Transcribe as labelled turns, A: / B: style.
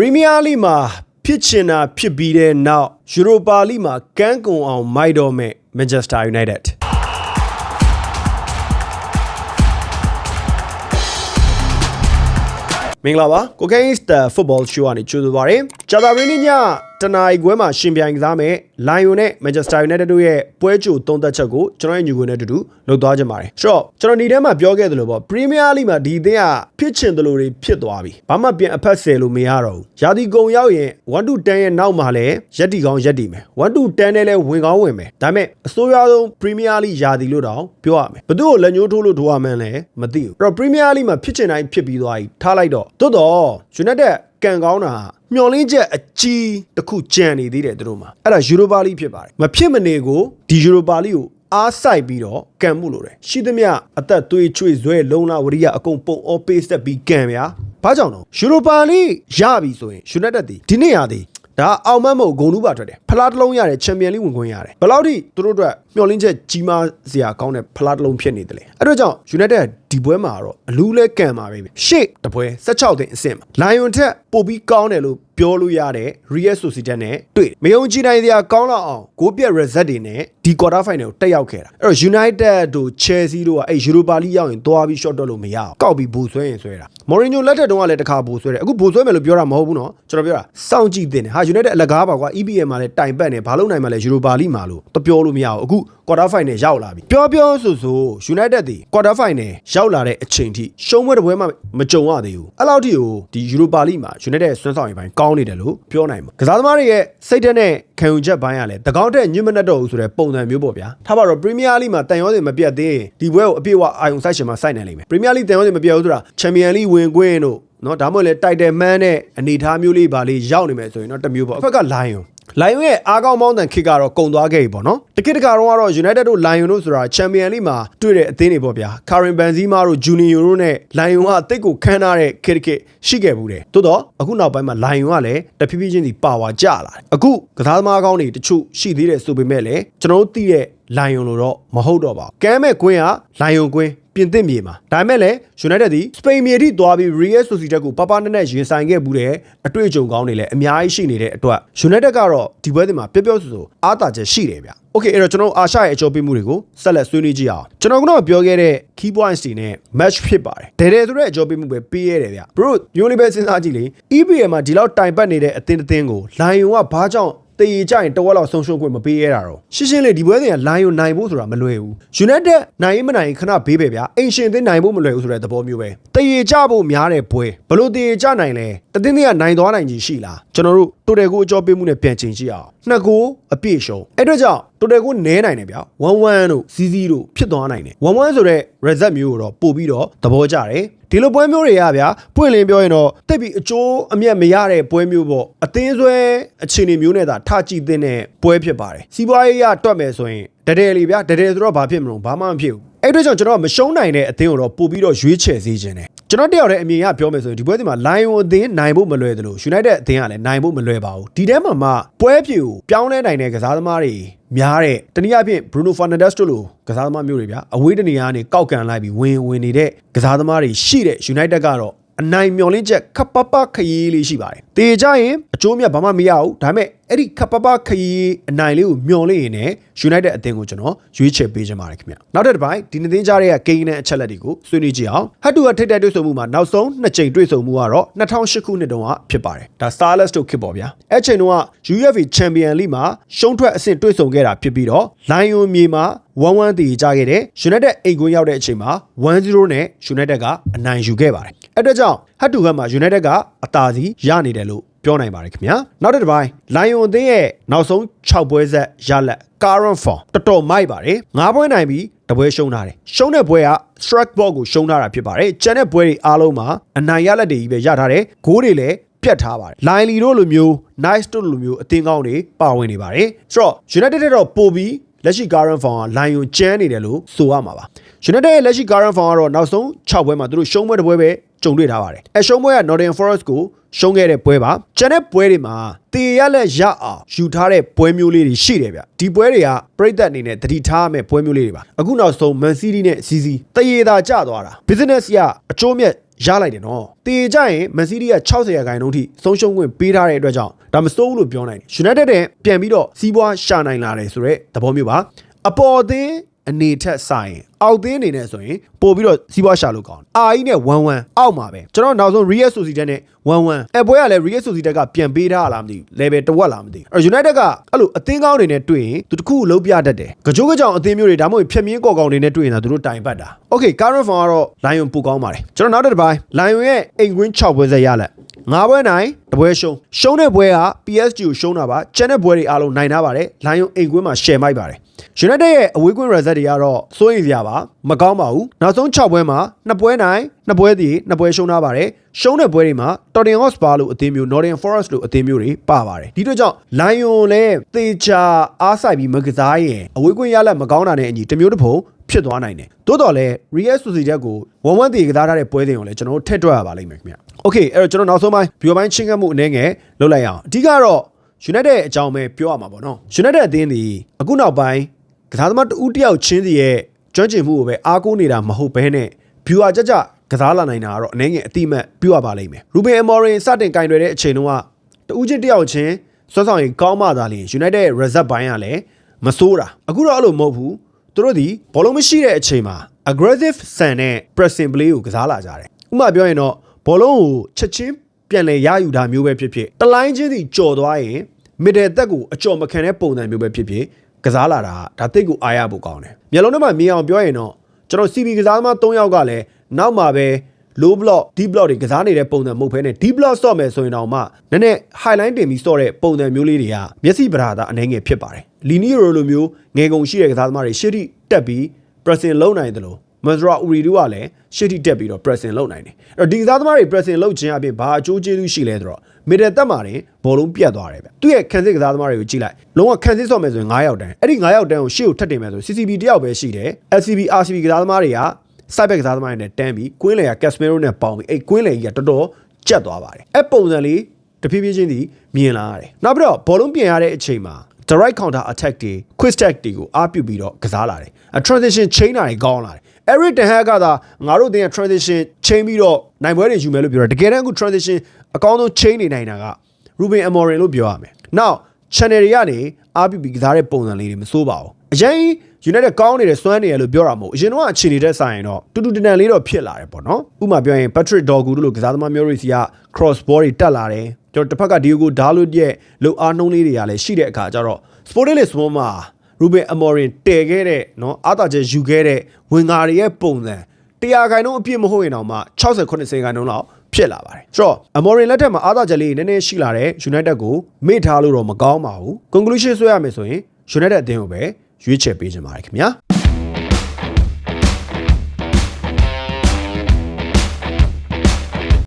A: ပရီးမီးယားလိမှာဖြစ်ချင်တာဖြစ်ပြီးတဲ့နောက်ယူရိုပါလိမှာကန်းကုံအောင်မိုက်တော့မဲ့ Manchester United မင်္ဂလာပါကိုကိန်းစတာ football show ကနေကြိုဆိုပါရစေ။ဂျာတာရင်းညတနာရီခွဲမှာရှင်ပြိုင်ကစားမယ်။ Lion နဲ့ Manchester United တို့ရဲ့ပွဲကြိုသုံးသက်ချက်ကိုကျွန်တော်ရဲ့ညီကိုနဲ့အတူတူလုပ်သွားကြပါတယ်။ဆိုတော့ကျွန်တော်ဒီထဲမှာပြောခဲ့သလိုပေါ့ Premier League မှာဒီအသင်းကဖြစ်ချင်တယ်လို့တွေဖြစ်သွားပြီ။ဘာမှပြန်အဖက်ဆယ်လို့မရတော့ဘူး။ရာသီကုန်ရောက်ရင်1 to 10ရဲ့နောက်မှာလည်းရက်တီကောင်းရက်တီမယ်။1 to 10နဲ့လည်းဝင်ကောင်းဝင်မယ်။ဒါပေမဲ့အစိုးရဆုံး Premier League ရာသီလို့တောင်ပြောရမယ်။ဘသူ့ကိုလက်ညှိုးထိုးလို့ထိုးရမှန်းလည်းမသိဘူး။အဲ့တော့ Premier League မှာဖြစ်ချင်တိုင်းဖြစ်ပြီးသွားပြီ။ထားလိုက်တော့တိုးတော့ United ကန်ကောင်းတာမျောလင်းချက်အကြီးတစ်ခုကြံနေသေးတယ်သူတို့မှာအဲ့ဒါယူရိုပါလိဖြစ်ပါတယ်မဖြစ်မနေကိုဒီယူရိုပါလိကိုအားဆိုင်ပြီးတော့ကန်မှုလို့တယ်ရှိသမျှအသက်သွေးချွေဇွဲလုံလာဝရိယအကုန်ပုံအောပေးဆက်ပြီးကန်ဗျာဘာကြောင့်တော့ယူရိုပါလိရပြီဆိုရင်ယူနိုက်တက်ဒီဒီနေ့ရသည်ဒါအောင်မတ်မို့ဂုံလူပါထွက်တယ်ဖလားတစ်လုံးရတယ်ချန်ပီယံလိဝင်ခွင့်ရတယ်ဘယ်လောက်ထိသူတို့အတွက်မျှော်လင့်ချက်ကြီးမားစရာကောင်းတဲ့ဖလားတစ်လုံးဖြစ်နေတယ်လေအဲ့တော့ကြောင့် United ဒီပွဲမှာတော့အလူးလဲကန်ပါပဲရှေ့တပွဲ16သိန်းအဆင့်မှာ Lion ထက်ပိုပြီးကောင်းတယ်လို့ပြောလို့ရတဲ့ Real Sociedad နဲ့တွေ့မယုံကြည်နိုင်စရာကောင်းလောက်အောင်ဂိုးပြက် result တွေနဲ့ဒီ quarter final ကိုတက်ရောက်ခဲ့တာအဲ့တော့ United တို့ Chelsea တို့ကအဲ့ Europa League ရောက်ရင်သွားပြီး shot တော့လို့မရအောင်ကောက်ပြီးဘူဆွဲရင်ဆွဲတာ Mourinho လက်ထက်တုန်းကလည်းတစ်ခါဘူဆွဲတယ်အခုဘူဆွဲမယ်လို့ပြောတာမဟုတ်ဘူးနော်ကျွန်တော်ပြောတာစောင့်ကြည့်တင်တယ်ဟာ United အလကားပါကွာ EPL မှာလည်းတိုင်ပတ်နေဘာလို့နိုင်မှာလဲ Europa League မှာလို့တပြောလို့မရအောင်အခု quarter final ရောက်လာပြီပြောပြောဆိုဆို United ဒီ quarter final ရောက်လာတဲ့အချိန်ထိရှုံးပွဲတစ်ပွဲမှမကြုံရသေးဘူးအဲ့လောက်ထိကိုဒီ Europa League မှာ United ဆွမ်းဆောင်ရေးပိုင်းကောင်းနေတယ်လို့ပြောနိုင်မှာကစားသမားတွေရဲ့စိတ်ဓာတ်နဲ့ခံယူချက်ပိုင်းကလည်းတကောင်းတဲ့ညှိမနှက်တော့ဘူးဆိုတဲ့ပုံစံမျိုးပေါ့ဗျာထားပါတော့ Premier League မှာတန်ရောစင်မပြတ်သေးရင်ဒီပွဲကိုအပြည့်အဝအာယုံစိုက်ရှင်မှာစိုက်နိုင်လိမ့်မယ် Premier League တန်ရောစင်မပြတ်ဘူးဆိုတာ Champion League ဝင်ခွင့်တို့နော်ဒါမှမဟုတ်လေတိုက်တယ်မှန်းတဲ့အနေအထားမျိုးလေးပါလေးရောက်နေမယ်ဆိုရင်တော့တစ်မျိုးပေါ့အဖက်က Lion Lion ရဲ့အားကောင်းမောင်းတန်ခစ်ကတော့ကုံသွားခဲ့ပြီပေါ့နော်တခစ်တခါတော့ကတော့ United တို့ Lion တို့ဆိုတာ Champion League မှာတွေ့တဲ့အသင်းတွေပေါ့ဗျာ Karim Benzema တို့ Junior တို့နဲ့ Lion ကအသစ်ကိုခန်းထားတဲ့ခစ်တခစ်ရှိခဲ့ဘူးတယ်တိုးတော့အခုနောက်ပိုင်းမှာ Lion ကလည်းတဖြည်းဖြည်းချင်းစီပါဝါကျလာတယ်အခုကစားသမားကောင်းတွေတချို့ရှိသေးတယ်ဆိုပေမဲ့လည်းကျွန်တော်တို့သိတဲ့ Lion လို့တော့မဟုတ်တော့ပါဘူးကမ်းမဲ့ကွင်းက Lion ကွင်း ပြင်သစ်မြေမှာဒါပေမဲ့လည်း United ဒီစပိန်မြေထိသွားပြီး Real Sociedad ကိုပပနဲ့နဲ့ရင်ဆိုင်ခဲ့မှုတဲ့အတွေ့အကြုံကောင်းတွေလည်းအများကြီးရှိနေတဲ့အတွက် United ကတော့ဒီပွဲစဉ်မှာပျော့ပျော့ဆိုဆိုအားသာချက်ရှိတယ်ဗျ။ Okay အဲ့တော့ကျွန်တော်အာရှရဲ့အကျော်ပေးမှုတွေကိုဆက်လက်ဆွေးနွေးကြည့်အောင်ကျွန်တော်ကတော့ပြောခဲ့တဲ့ key points တွေနဲ့ match ဖြစ်ပါတယ်။ဒဲဒဲဆိုတဲ့အကျော်ပေးမှုပဲပေးရတယ်ဗျ။ bro မျိုးလေးပဲစဉ်းစားကြည့်လေ EPL မှာဒီလောက်တိုင်ပတ်နေတဲ့အသင်းတစ်သင်းကို Lion ကဘာကြောင့် တည်ကြရင်တဝက်လောက်ဆုံးရှုံးခွင့်မပေးရတာတော့ရှင်းရှင်းလေးဒီပွဲစဉ်ကလိုင်းယိုနိုင်ဖို့ဆိုတာမလွယ်ဘူး United နိုင်ရင်မနိုင်ရင်ခဏဘေးပဲဗျာအင်ရှင်သင်းနိုင်ဖို့မလွယ်ဘူးဆိုတဲ့သဘောမျိုးပဲတည်ကြဖို့များတဲ့ပွဲဘလို့တည်ကြနိုင်လဲတသင်းတွေကနိုင်သွားနိုင်ကြီးရှိလား ကျွန်တော်တို့တိုတယ်ကိုအကြောပေးမှုနဲ့ပြန်ချိန်ကြည့်အောင်နှစ်ကိုအပြည့်ရှုံးအဲ့တော့ကြောင့်တိုတယ်ကိုနဲနိုင်တယ်ဗျာ1-1တို့0-0တို့ဖြစ်သွားနိုင်တယ်1-1ဆိုတဲ့ result မျိုးကိုတော့ပို့ပြီးတော့သဘောကျတယ်ဒီလိုပွဲမျိုးတွေကဗျာပွင့်လင်းပြောရင်တော့တိတ်ပြီးအကျိုးအမြတ်မရတဲ့ပွဲမျိုးပေါ့အသင်းဆွဲအခြေအနေမျိုးနဲ့သာထကြည့်တဲ့ပွဲဖြစ်ပါတယ်စီးပွားရေးရတွက်မယ်ဆိုရင်တဒယ်လီဗျာတဒယ်ဆိုတော့ဘာဖြစ်မလို့ဘာမှမဖြစ်ဘူးအဲ့အတွက်ကြောင့်ကျွန်တော်ကမရှုံးနိုင်တဲ့အသင်းကိုတော့ပို့ပြီးတော့ရွေးချယ်စေခြင်းတယ် ကျွန်တော်တယောက်တည်းအမြင်ရပြောမယ်ဆိုရင်ဒီပွဲဒီမှာ Lion အသင်းနိုင်ဖို့မလွယ်တယ်လို့ United အသင်းကလည်းနိုင်ဖို့မလွယ်ပါဘူးဒီထဲမှာမှပွဲဖြူကိုပြောင်းလဲနိုင်တဲ့ကစားသမားတွေများတဲ့တနည်းအားဖြင့် Bruno Fernandes တို့လိုကစားသမားမျိုးတွေဗျာအဝေးတနေရာကနေကောက်ကန်လိုက်ပြီးဝင်ဝင်နေတဲ့ကစားသမားတွေရှိတဲ့ United ကတော့ အနိုင်မျောလင့်ချက်ခပ်ပပခရီးလေးရှိပါတယ်။တေကြရင်အကျိုးမြတ်ဘာမှမရဘူး။ဒါပေမဲ့အဲ့ဒီခပ်ပပခရီးအနိုင်လေးကိုမျောလင့်ရင်လည်း United အသင်းကိုကျွန်တော်ရွေးချယ်ပေးခြင်းပါတယ်ခင်ဗျ။နောက်တစ်ပိုင်းဒီနေ့သင်းကြားရဲ့ဂိမ်းနဲ့အချက်လက်တွေကိုဆွေးနွေးကြည့်အောင်။ဟတ်တူကထိတ်တဲ့တွေ့ဆုံမှုမှာနောက်ဆုံးနှစ်ကြိမ်တွေ့ဆုံမှုကတော့2008ခုနှစ်တုန်းကဖြစ်ပါတယ်။ဒါ Starless တို့ဖြစ်ပေါ်ဗျာ။အဲ့ချိန်တုန်းက UEFA Champion League မှာရှုံးထွက်အဆင့်တွေ့ဆုံခဲ့တာဖြစ်ပြီးတော့ Lion မြေမှာ1-1တည်ကြခဲ့တဲ့ United အိမ်ကွင်းရောက်တဲ့အချိန်မှာ1-0နဲ့ United ကအနိုင်ယူခဲ့ပါတယ်။ အဲ့အတွက်ကြောင့်ဟတ်တူကမှာ United ကအသာစီရနေတယ်လို့ပြောနိုင်ပါတယ်ခင်ဗျာနောက်တစ်ပိုင်း Lion အသင်းရဲ့နောက်ဆုံး6ပွဲဆက်ရလက် current form တော်တော်မိုက်ပါတယ်9ပွဲနိုင်ပြီးတပွဲရှုံးထားတယ်ရှုံးတဲ့ပွဲက strike ball ကိုရှုံးထားတာဖြစ်ပါတယ်ကျန်တဲ့ပွဲတွေအားလုံးမှာအနိုင်ရလက်တွေကြီးပဲရထားတယ်ဂိုးတွေလည်းပြတ်ထားပါတယ်။ Line လီတို့လိုမျိုး Nice တို့လိုမျိုးအသင်းကောင်းတွေပါဝင်နေပါတယ်။ဆိုတော့ United တော့ပို့ပြီးလက်ရှိ current form က Line ကိုကျန်းနေတယ်လို့ဆိုရမှာပါ။ United ရဲ့လက်ရှိ current form ကတော့နောက်ဆုံး6ပွဲမှာသူတို့ရှုံးပွဲတစ်ပွဲပဲ ကြုံတွေ့ထားပါတယ်။အဲရှုံးပွဲက Nottingham Forest ကိုရှုံးခဲ့တဲ့ပွဲပါ။ကျန်တဲ့ပွဲတွေမှာတေရလက်ရအောင်ယူထားတဲ့ပွဲမျိုးလေးတွေရှိတယ်ဗျ။ဒီပွဲတွေကပြိသက်အနေနဲ့တတိထားရမယ့်ပွဲမျိုးလေးတွေပါ။အခုနောက်ဆုံး Man City နဲ့ CC တရေသာကျသွားတာ။ business ရအကျိုးမြတ်ရလိုက်တယ်နော်တေကြရင်မန်စီးတီးက60ရာခိုင်နှုန်းထိဆုံးရှုံးခွင့်ပေးထားတဲ့အတွက်ကြောင့်ဒါမစိုးဘူးလို့ပြောနိုင်တယ် United တဲ့ပြန်ပြီးတော့စီးပွားရှာနိုင်လာတယ်ဆိုတော့သဘောမျိုးပါအပေါ်အသင်း အနေထက်ဆိုင်အောက်သင်းအနေနဲ့ဆိုရင်ပို့ပြီးတော့စီးပွားရှာလို့ကောင်းတယ်အာကြီးနဲ့1-1အောက်မှာပဲကျွန်တော်နောက်ဆုံး Real Sociedad နဲ့1-1အပွဲကလည်း Real Sociedad ကပြန်ပေးထားလားမသိဘူး level တစ်ဝက်လားမသိဘူးအဲ့ United ကအဲ့လိုအသင်းကောင်းတွေနဲ့တွေ့ရင်သူတခုလုံးပြတတ်တယ်ကြိုးကြောင်အသင်းမျိုးတွေဒါမှမဟုတ်ဖြက်မြင်းကော်ကောင်တွေနဲ့တွေ့ရင်ဒါသူတို့တိုင်ပတ်တာ Okay Current Form ကတော့ Lion ပူကောင်းပါတယ်ကျွန်တော်နောက်တစ်ပိုင်း Lion ရဲ့အိမ်ကွင်း6ပွဲဆက်ရလက်ငါးပွဲနိုင်တပွဲရှုံးရှုံးတဲ့ပွဲက PSG ကိုရှုံးတာပါကျန်တဲ့ပွဲတွေအားလုံးနိုင်ထားပါတယ်လိုင်ယွန်အိမ်ကွင်းမှာ share မိုက်ပါတယ် United ရဲ့အဝေးကွင်း result တွေကတော့စိုးရိမ်စရာပါမကောင်းပါဘူးနောက်ဆုံး6ပွဲမှာ2ပွဲနိုင်2ပွဲသည်2ပွဲရှုံးထားပါတယ်ရှုံးတဲ့ပွဲတွေမှာ Tottenham Hotspur လို့အသင်းမျိုး Nottingham Forest လို့အသင်းမျိုးတွေပါပါတယ်ဒီတို့ကြောင့် Lion လည်းသေချာအားဆိုင်ပြီးမကစားရင်အဝေးကွင်းရလက်မကောင်းတာနဲ့အညီတစ်မျိုးတစ်ဖုံဖြစ်သွားနိုင်တယ်တိုးတော်လဲ Real Sociedad ကိုဝမ်ဝမ်တေကစားထားတဲ့ပွဲစဉ်ကိုလည်းကျွန်တော်တို့ထည့်တွက်ရပါလိမ့်မယ်ခင်ဗျ။ Okay အဲ့တော့ကျွန်တော်နောက်ဆုံးပိုင်း view ပိုင်းချင်းကပ်မှုအနေငယ်လုပ်လိုက်အောင်အဓိကတော့ United အကြောင်းပဲပြောရမှာပေါ့နော်။ United အသင်းဒီအခုနောက်ပိုင်းကစားသမားတဦးတစ်ယောက်ချင်းစီရဲ့ကျွမ်းကျင်မှုကိုပဲအားကိုးနေတာမဟုတ်ဘဲနဲ့ viewer ကြကြကစားလာနိုင်တာကတော့အနေငယ်အတိအမှတ်ပြောရပါလိမ့်မယ်။ Ruben Amorim စတင်ကင်တွယ်တဲ့အချိန်တုန်းကတဦးချင်းတစ်ယောက်ချင်းစွမ်းဆောင်ရင်ကောင်းမှသာလျှင် United ရဲ့ result ဘိုင်းကလည်းမဆိုးတာအခုတော့အဲ့လိုမဟုတ်ဘူးသူတို့ဒီဘောလုံးမရှိတဲ့အချိန်မှာ aggressive ဆန်တဲ့ pressing play ကိုကစားလာကြတယ်ဥပမာပြောရင်တော့ဘောလုံးကိုချက်ချင်း ပြန်လည်ရယူတာမျိုးပဲဖြစ်ဖြစ်တလိုင်းချင်းစီကြော်သွားရင် middle သက်ကိုအကျော်မခံတဲ့ပုံစံမျိုးပဲဖြစ်ဖြစ်ကစားလာတာဒါတိတ်ကိုအားရဖို့ကောင်းတယ်မျက်လုံးထဲမှာမြင်အောင်ပြောရင်တော့ကျွန်တော် CB ကစားသမား3ယောက်ကလည်းနောက်မှာပဲ low block deep block တွေကစားနေတဲ့ပုံစံမဟုတ်ဘဲနဲ့ deep block ဆော့မယ်ဆိုရင်တော့မှနည်းနည်း highline တင်ပြီးဆော့တဲ့ပုံစံမျိုးလေးတွေကမျက်စိပဓာတာအနေငယ်ဖြစ်ပါတယ်လီနီရိုလိုမျိုးငယ်ကုန်ရှိတဲ့ကစားသမားတွေရှေ့ထိတက်ပြီး pressing လုပ်နိုင်တယ်လို့ မဇရာဦးရီဒူကလည်းရှေ့ထိတက်ပြီးတော့ pressing လုပ်နိုင်တယ်အဲ့တော့ဒီကစားသမားတွေ pressing လုပ်ခြင်းအပြင်ဘာအကျိုးကျေးဇူးရှိလဲဆိုတော့ middle တက်မှာတင်ဘောလုံးပြတ်သွားတယ်ဗျသူ့ရဲ့ခံစစ်ကစားသမားတွေကိုကြည့်လိုက်လုံးဝခံစစ်ဆော့မယ်ဆိုရင်9ယောက်တန်းအဲ့ဒီ9ယောက်တန်းကိုရှေ့ကိုထပ်တင်မယ်ဆို CCB တယောက်ပဲရှိတယ် LCB RCB ကစားသမားတွေကစိုက်ဘက်ကစားသမားတွေနဲ့တန်းပြီးကွင်းလေကကက်စမီရိုနဲ့ပေါင်းပြီးအဲ့ကွင်းလေကြီးကတော်တော်ကြက်သွားပါတယ်အဲ့ပုံစံလေးတဖြည်းဖြည်းချင်းဒီမြင်လာရတယ်နောက်ပြီးတော့ဘောလုံးပြင်ရတဲ့အချိန်မှာ direct counter attack တွေ quick stack တွေကိုအားပြုပြီးတော့ကစားလာတယ်အ transition chain တာတွေကောင်းလာတယ် Eric Ten Hag ကသာငါတို့တင် transition chain ပြီးတော့နိုင်ပွဲတွေယူမယ်လို့ပြောတာတကယ်တမ်းအခု transition အကောင်းဆုံး chain နေနိုင်တာက Ruben Amorim လို့ပြောရမယ် now channel တွေကနေအားပြုပြီးကစားတဲ့ပုံစံလေးတွေမစိုးပါဘူးအရင် United ကောင်းနေတယ်စွမ်းနေတယ်လို့ပြောတာမဟုတ်အရင်တော့အခြေအနေတက်ဆိုင်ရင်တော့တူတူတန်တန်လေးတော့ဖြစ်လာတယ်ပေါ့နော်ဥပမာပြောရင် Patrick Dorgu တို့လိုကစားသမားမျိုးတွေစီက cross ball တွေတက်လာတယ်ကျွန်တော်တစ်ဖက်က Diogo Dalot ရဲ့လုံအားနှုံးလေးတွေကလည်းရှိတဲ့အခါကျတော့ Sporting Lisbon မှာ Ruben Amorim တည်ခဲ့တဲ့နော်အားသာချက်ယူခဲ့တဲ့ဝင်ငါတွေရဲ့ပုံစံတရားခိုင်နှုန်းအပြည့်မဟုတ်ရင်တော့မှ60 80ခိုင်နှုန်းလောက်ဖြစ်လာပါတယ်ဆိုတော့ Amorim လက်ထက်မှာအားသာချက်လေးနည်းနည်းရှိလာတဲ့ United ကိုမေ့ထားလို့တော့မကောင်းပါဘူး conclusion ဆွဲရမယ်ဆိုရင် United အသင်းကိုပဲရွေးချယ်ပေးခြင်းပါတယ်ခင်ဗျာ